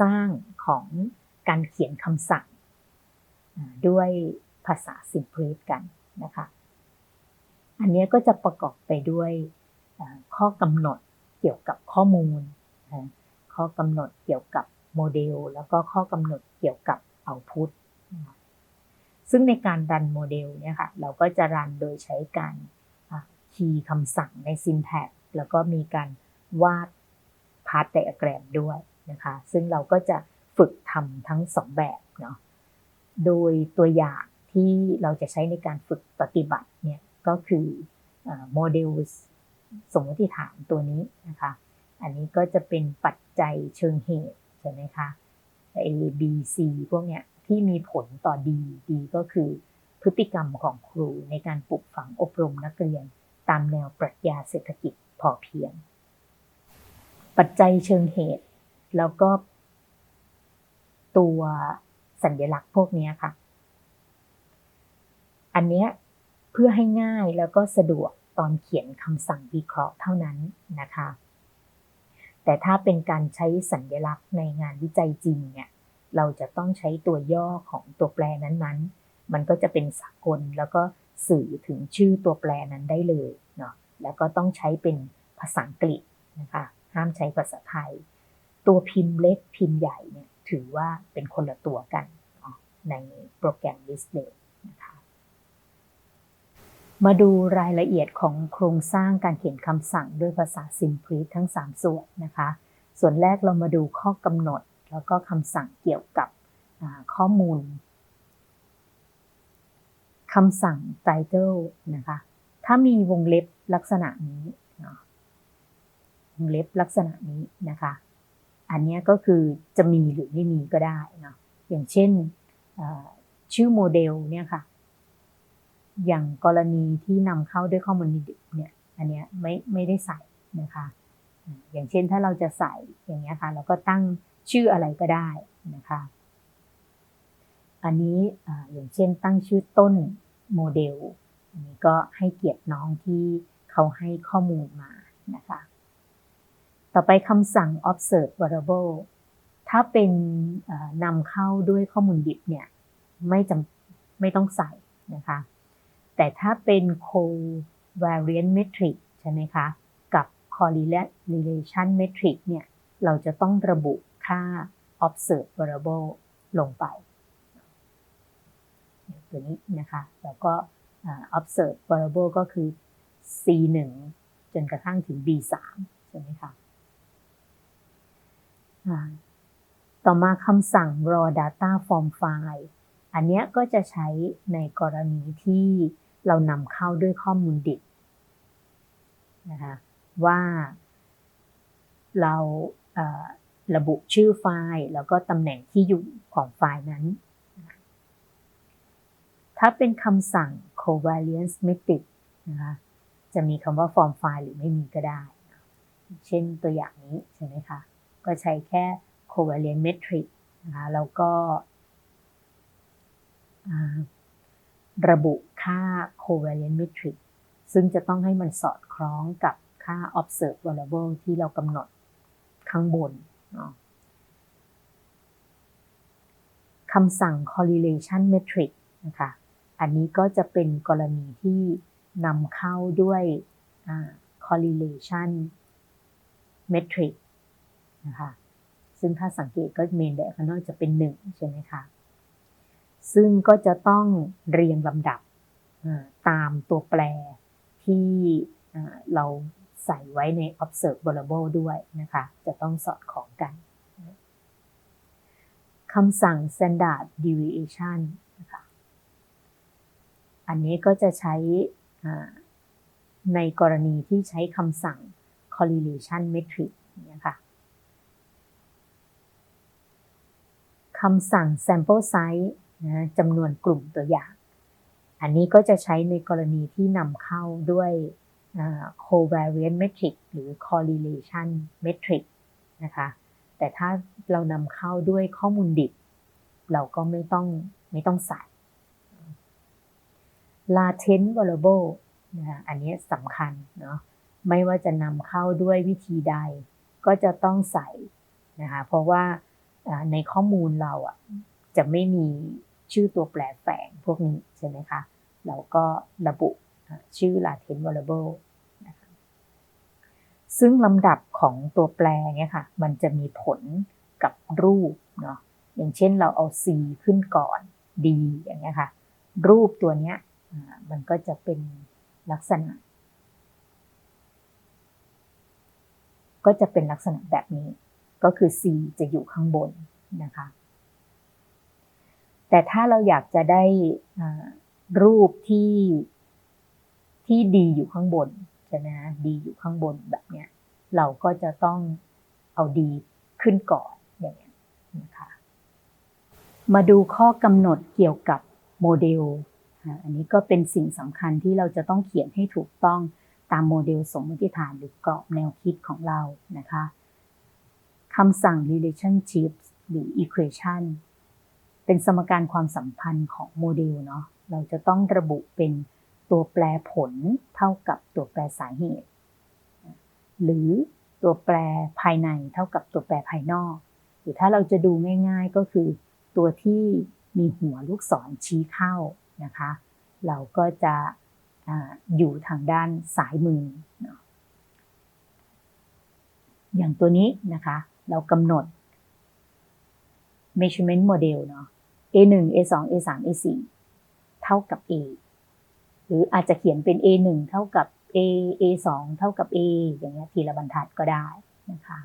สร้างของการเขียนคำสั่งด้วยภาษา Simplex กันนะคะ อันนี้ก็จะประกอบไปด้วยข้อกำหนดเกี่ยวกับข้อมูล ข้อกำหนดเกี่ยวกับโมเดล แล้วก็ข้อกำหนดเกี่ยวกับ output ซึ่งในการรันโมเดลเนี่ยค่ะเราก็จะรันโดยใช้การคีย์คำสั่งใน syntax แล้วก็มีการวาดพาร์ตไดอะแกรมด้วย นะคะ ซึ่งเราก็จะฝึกทำทั้งสองแบบเนาะ โดยตัวอย่างที่เราจะใช้ในการฝึกปฏิบัติเนี่ยก็คือโมเดลสมมติฐานตัวนี้นะคะ อันนี้ก็จะเป็นปัจจัยเชิงเหตุใช่ไหมคะ A B C พวกเนี้ยที่มีผลต่อ D D ก็คือพฤติกรรมของครูในการปลูกฝังอบรมนักเรียน ตามแนวปรัชญาเศรษฐกิจพอเพียง ปัจจัยเชิงเหตุ แล้วก็ ตัวสัญลักษณ์พวกนี้ค่ะ อันนี้เพื่อให้ง่ายแล้วก็สะดวกตอนเขียนคำสั่งวิเคราะห์เท่านั้นนะคะ แต่ถ้าเป็นการใช้สัญลักษณ์ในงานวิจัยจริงเนี่ย เราจะต้องใช้ตัวย่อของตัวแปรนั้นๆ มันก็จะเป็นสากลแล้วก็สื่อถึงชื่อตัวแปรนั้นได้เลยเนาะ แล้วก็ต้องใช้เป็นภาษาอังกฤษนะคะ ห้ามใช้ภาษาไทย ตัวพิมพ์เล็กพิมพ์ใหญ่เนี่ยถือว่าเป็นคนละตัวกันในโปรแกรม Display นะคะมาดูรายละเอียดของโครงสร้างการเขียนคำสั่งด้วยภาษา Simple ทั้ง 3 ส่วนนะคะ ส่วนแรกเรามาดูข้อกำหนด แล้วก็คำสั่งเกี่ยวกับข้อมูลคำสั่ง title นะคะ ถ้ามีวงเล็บลักษณะนี้วงเล็บลักษณะนี้นะคะ อันนี้ก็คือจะมีหรือไม่มีก็ได้เนาะอย่างเช่นชื่อโมเดลเนี่ยค่ะ อย่างกรณีที่นำเข้าด้วยข้อมูลดิบเนี่ย อันนี้ไม่ไม่ได้ใส่นะคะ อย่างเช่นถ้าเราจะใส่อย่างเงี้ยค่ะ เราก็ตั้งชื่ออะไรก็ได้นะคะ อันนี้อย่างเช่นตั้งชื่อต้นโมเดล อันนี้ก็ให้เกียรติน้องที่เขาให้ข้อมูลมานะคะ ต่อไปคำสั่ง observe variable ถ้าเป็นนำเข้าด้วยข้อมูลดิบเนี่ยไม่จำไม่ต้องใส่นะคะ แต่ถ้าเป็น covariant metric ใช่ไหมคะ กับ correlation metric เนี่ยเราจะต้องระบุค่า observe variable ลงไปตัวนี้นะคะ แล้วก็ observe variable ก็คือ c 1 จนกระทั่งถึง b 3 ใช่ไหมคะ ต่อมาคำสั่ง raw data form file อันนี้ก็จะใช้ในกรณีที่เรานำเข้าด้วยข้อมูลดิบนะคะว่าเราระบุชื่อไฟล์ แล้วก็ตำแหน่งที่อยู่ของไฟล์นั้น ถ้าเป็นคำสั่ง covariance metric นะคะจะมีคำว่า form file หรือไม่มีก็ได้ เช่นตัวอย่างนี้ใช่ไหมคะ ก็ใช้แค่ covariance metric นะคะแล้วก็ระบุค่า covariance metric ซึ่งจะต้องให้มันสอดคล้องกับค่า observed variable ที่เรากำหนดข้างบนคำสั่ง correlation metric นะคะ อันนี้ก็จะเป็นกรณีที่นำเข้าด้วย correlation metric นะคะซึ่งถ้าสังเกตก็เมนไดคานอลจะเป็นหนึ่งใช่ไหมคะซึ่งก็จะต้องเรียงลำดับตามตัวแปรที่เราใส่ไว้ใน observable ด้วยนะคะ จะต้องสอดคล้องกันคำสั่ง standard deviation นะคะ อันนี้ก็จะใช้ในกรณีที่ใช้คำสั่ง correlation metric นะคะคำสั่ง sample size นะจำนวนกลุ่มตัวอย่าง อันนี้ก็จะใช้ในกรณีที่นำเข้าด้วย covariance metric หรือ correlation metric นะคะแต่ถ้าเรานำเข้าด้วยข้อมูลดิบ เราก็ไม่ต้องไม่ต้องใส่ latent variable นะอันนี้สำคัญเนาะไม่ว่าจะนำเข้าด้วยวิธีใด ก็จะต้องใส่นะคะเพราะว่า ในข้อมูลเราอะจะไม่มีชื่อตัวแปรแฝงพวกนี้ใช่ไหมคะเราก็ระบุชื่อ latent variable นะคะซึ่งลำดับของตัวแปรเนี่ยค่ะ มันจะมีผลกับรูปเนาะอย่างเช่นเราเอา c ขึ้นก่อน d อย่างเงี้ยค่ะ รูปตัวเนี้ยมันก็จะเป็นลักษณะ ก็จะเป็นลักษณะแบบนี้ ก็คือ c จะอยู่ข้างบนนะคะ แต่ถ้าเราอยากจะได้รูปที่ที่ดีอยู่ข้างบนใช่ไหมฮะดีอยู่ข้างบนแบบเนี้ย เราก็จะต้องเอาดีขึ้นก่อนอย่างเงี้ยนะคะมาดูข้อกำหนดเกี่ยวกับโมเดล อันนี้ก็เป็นสิ่งสำคัญที่เราจะต้องเขียนให้ถูกต้องตามโมเดลสมมติฐานหรือกรอบแนวคิดของเรานะคะ คำสั่ง relationship หรือ equation เป็นสมการความสัมพันธ์ของโมเดลเนาะ เราจะต้องระบุเป็นตัวแปรผลเท่ากับตัวแปรสาเหตุ หรือตัวแปรภายในเท่ากับตัวแปรภายนอก หรือถ้าเราจะดูง่ายๆก็คือตัวที่มีหัวลูกศรชี้เข้านะคะ เราก็จะออยู่ทางด้านซ้ายมือ อย่างตัวนี้นะคะ เรากำหนด measurement model เนาะ A1 A2 A3 A4 เท่ากับ A หรืออาจจะเขียนเป็น A1 เท่ากับ A A2 เท่ากับ A อย่างเงี้ยทีละบรรทัดก็ได้นะคะ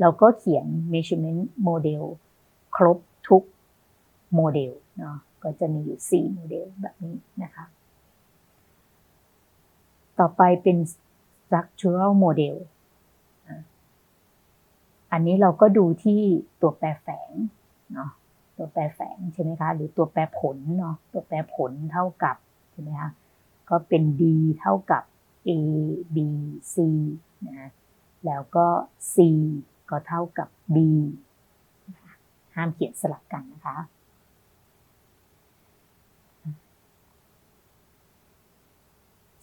เราก็เขียน measurement model ครบทุกโมเดลเนาะก็จะมีอยู่ 4 โมเดลแบบนี้นะคะ ต่อไปเป็น structural model อันนี้เราก็ดูที่ตัวแปรแฝงเนาะตัวแปรแฝงใช่ไหมคะ หรือตัวแปรผลเนาะตัวแปรผลเท่ากับใช่ไหมคะก็เป็น d เท่ากับ a b c นะแล้วก็ c ก็เท่ากับ b ห้ามเขียนสลับกันนะคะ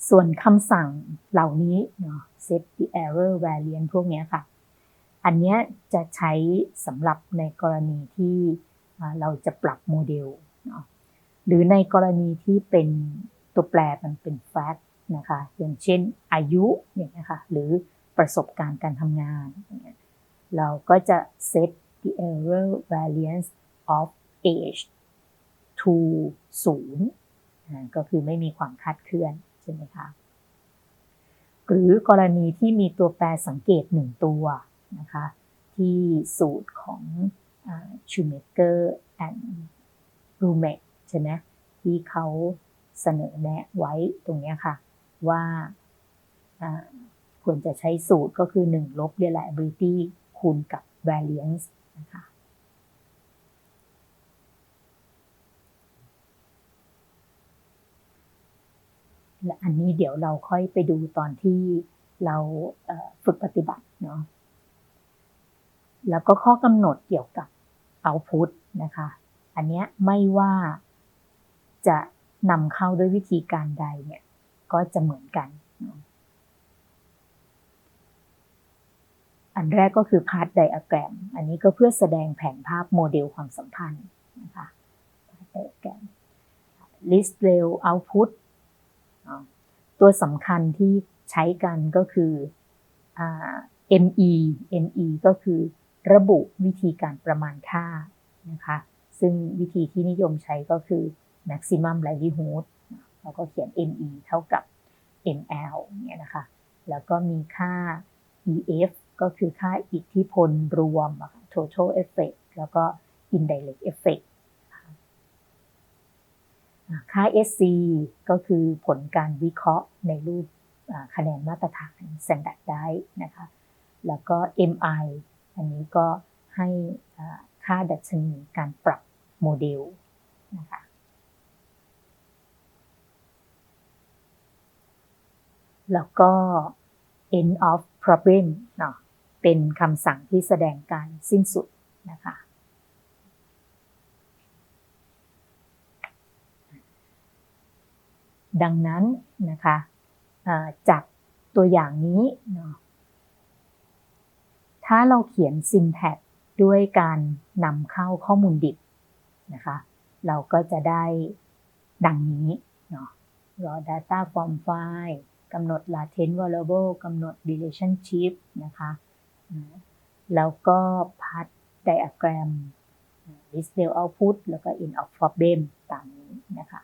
ส่วนคำสั่งเหล่านี้เนาะ set the error variant พวกนี้ค่ะ อันนี้จะใช้สำหรับในกรณีที่เราจะปรับโมเดล หรือในกรณีที่เป็นตัวแปรมันเป็นแฟกต์นะคะอย่างเช่นอายุเนี่ยนะคะหรือประสบการณ์การทำงาน เราก็จะ set the error variance of age to 0ก็คือไม่มีความคาดเคลื่อนใช่ไหมคะหรือกรณีที่มีตัวแปรสังเกตหนึ่งตัว นะคะที่สูตรของชูเมเกอร์แอนด์รูเมกใช่ไหมที่เขาเสนอแนะไว้ตรงนี้ค่ะ ว่าควรจะใช้สูตรก็คือ 1 ลบ reliability คูณกับ variance นะคะและอันนี้เดี๋ยวเราค่อยไปดูตอนที่เราฝึกปฏิบัติเนาะ แล้วก็ข้อกำหนดเกี่ยวกับเอาพุตนะคะ อันนี้ไม่ว่าจะนำเข้าด้วยวิธีการใดเนี่ยก็จะเหมือนกัน อันแรกก็คือพาร์ทไดอะแกรม อันนี้ก็เพื่อแสดงแผนภาพโมเดลความสัมพันธ์นะคะพาร์ทไดอะแกรม list rail output ตัวสำคัญที่ใช้กันก็คือ ME ME ก็คือ ระบุวิธีการประมาณค่านะคะ ซึ่งวิธีที่นิยมใช้ก็คือ maximum likelihood เราก็เขียน ME เท่ากับ ML เนี่ยนะคะ แล้วก็มีค่า EF ก็คือค่าอิทธิพลรวม total effect แล้วก็ indirect effect ค่า SC ก็คือผลการวิเคราะห์ในรูปคะแนนมาตรฐาน standard ได้นะคะ แล้วก็ MI อันนี้ก็ให้ค่าดัชนีการปรับโมเดลนะคะแล้วก็ end of problem เนาะเป็นคำสั่งที่แสดงการสิ้นสุดนะคะดังนั้นนะคะจากตัวอย่างนี้เนาะ ถ้าเราเขียน syntax ด้วยการนำเข้าข้อมูลดิบนะคะ เราก็จะได้ดังนี้เนาะ raw data from file กำหนด latent variable กำหนด relationship นะคะแล้วก็ path diagram display output แล้วก็ end of problem ตามนี้นะคะ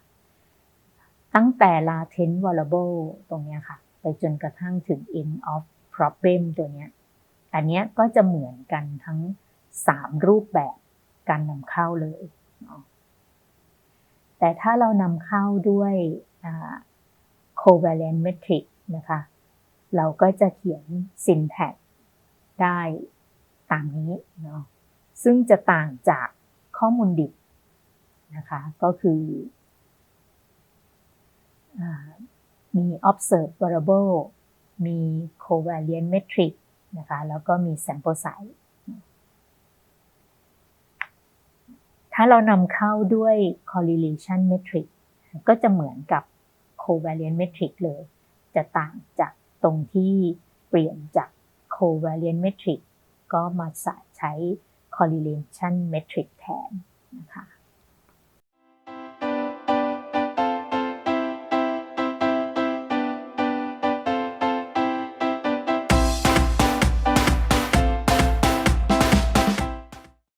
ตั้งแต่ latent variable ตรงนี้ค่ะ ไปจนกระทั่งถึง end of problem ตัวเนี้ย อันนี้ก็จะเหมือนกันทั้ง 3 รูปแบบการนำเข้าเลย แต่ถ้าเรานำเข้าด้วย covalent metric นะคะ เราก็จะเขียน syntax ได้ตามนี้เนาะ ซึ่งจะต่างจากข้อมูลดิบนะคะ ก็คืออมี observed variable มี covalent metric นะคะ แล้วก็มีแซมโปไซส์ถ้าเรานำเข้าด้วย correlation metric ก็จะเหมือนกับ covariance metric เลย จะต่างจากตรงที่เปลี่ยนจาก covariance metric ก็มาใช้ correlation metric แทนนะคะ